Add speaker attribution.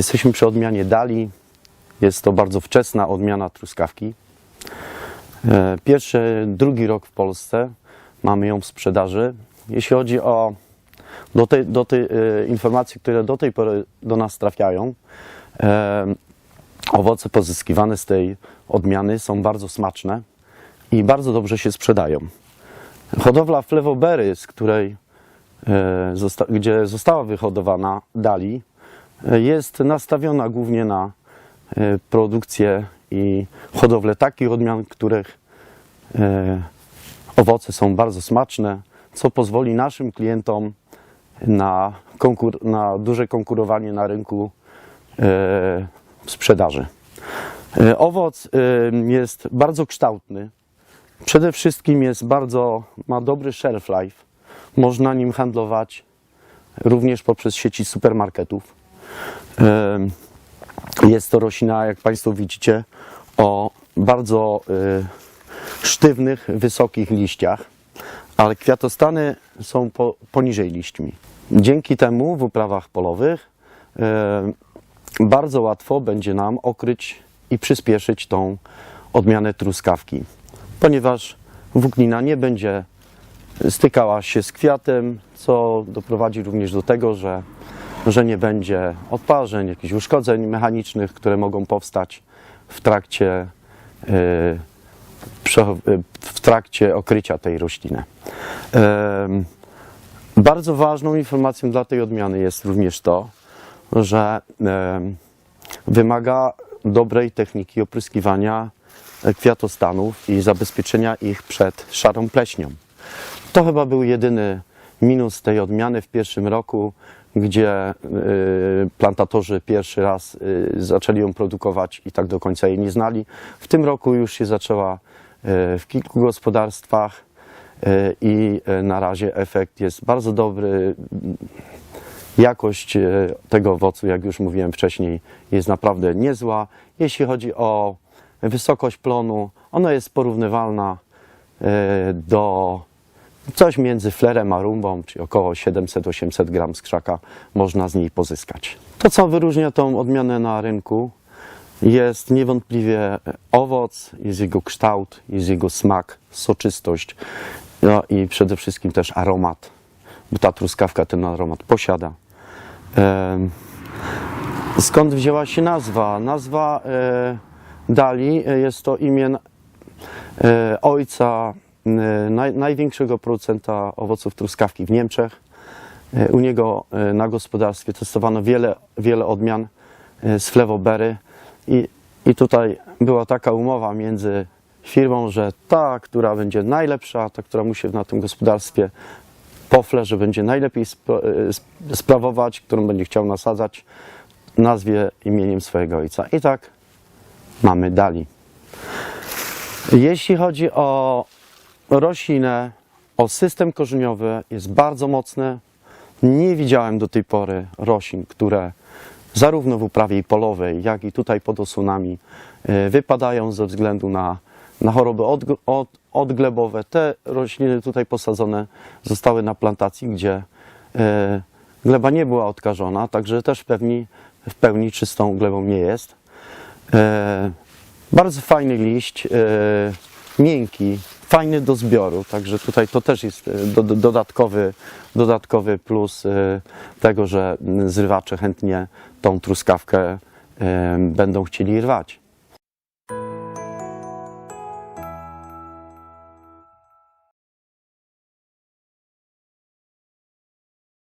Speaker 1: Jesteśmy przy odmianie Dali. Jest to bardzo wczesna odmiana truskawki. E, Pierwszy, drugi rok w Polsce mamy ją w sprzedaży. Jeśli chodzi o do tej, do tej e, informacji, które do tej pory do nas trafiają, e, owoce pozyskiwane z tej odmiany są bardzo smaczne i bardzo dobrze się sprzedają. Hodowla flewobery, z której gdzie została wyhodowana Dali, jest nastawiona głównie na e, produkcję i hodowlę takich odmian, których e, owoce są bardzo smaczne, co pozwoli naszym klientom na, konkur- na duże konkurowanie na rynku e, sprzedaży. Owoc jest bardzo kształtny. Przede wszystkim jest bardzo, ma dobry shelf life. Można nim handlować również poprzez sieci supermarketów. Jest to roślina, jak Państwo widzicie, o bardzo e, sztywnych, wysokich liściach, ale kwiatostany są po, poniżej liśćmi. Dzięki temu w uprawach polowych bardzo łatwo będzie nam okryć i przyspieszyć tą odmianę truskawki, ponieważ włóknina nie będzie stykała się z kwiatem, co doprowadzi również do tego, że, że nie będzie odparzeń, jakichś uszkodzeń mechanicznych, które mogą powstać w trakcie, e, w trakcie okrycia tej rośliny. Bardzo ważną informacją dla tej odmiany jest również to, że wymaga dobrej techniki opryskiwania e, kwiatostanów i zabezpieczenia ich przed szarą pleśnią. To chyba był jedyny minus tej odmiany w pierwszym roku, gdzie y, plantatorzy pierwszy raz y, zaczęli ją produkować i tak do końca jej nie znali. W tym roku już się zaczęła y, w kilku gospodarstwach i na razie efekt jest bardzo dobry. Jakość tego owocu, jak już mówiłem wcześniej, jest naprawdę niezła. Jeśli chodzi o wysokość plonu, ona jest porównywalna do coś między flerem a rumbą, czyli około 700-800 gram z krzaka można z niej pozyskać. To, co wyróżnia tą odmianę na rynku, jest niewątpliwie owoc, jest jego kształt, jest jego smak, soczystość no i przede wszystkim też aromat bo ta truskawka ten aromat posiada. Skąd wzięła się nazwa? Nazwa e, Dali e, jest to imię e, ojca naj, największego producenta owoców truskawki w Niemczech. E, U niego e, na gospodarstwie testowano wiele, wiele odmian e, z flewobery i, i tutaj była taka umowa między firmą, że ta, która będzie najlepsza, ta, która mu się na tym gospodarstwie pofle, że będzie najlepiej spra- e, sp- sprawować, którą będzie chciał nasadzać, nazwie imieniem swojego ojca. I tak mamy Dali. Jeśli chodzi o roślinę, o system korzeniowy, jest bardzo mocny. Nie widziałem do tej pory roślin, które zarówno w uprawie polowej, jak i tutaj pod osłonami e, wypadają ze względu na, na choroby od, od, odglebowe. Te rośliny tutaj posadzone zostały na plantacji, gdzie e, gleba nie była odkażona, także też w pełni, w pełni czystą glebą nie jest. E, bardzo fajny liść, e, miękki, fajny do zbioru, także tutaj to też jest e, do, do, dodatkowy, dodatkowy plus e, tego, że zrywacze chętnie tą truskawkę e, będą chcieli rwać.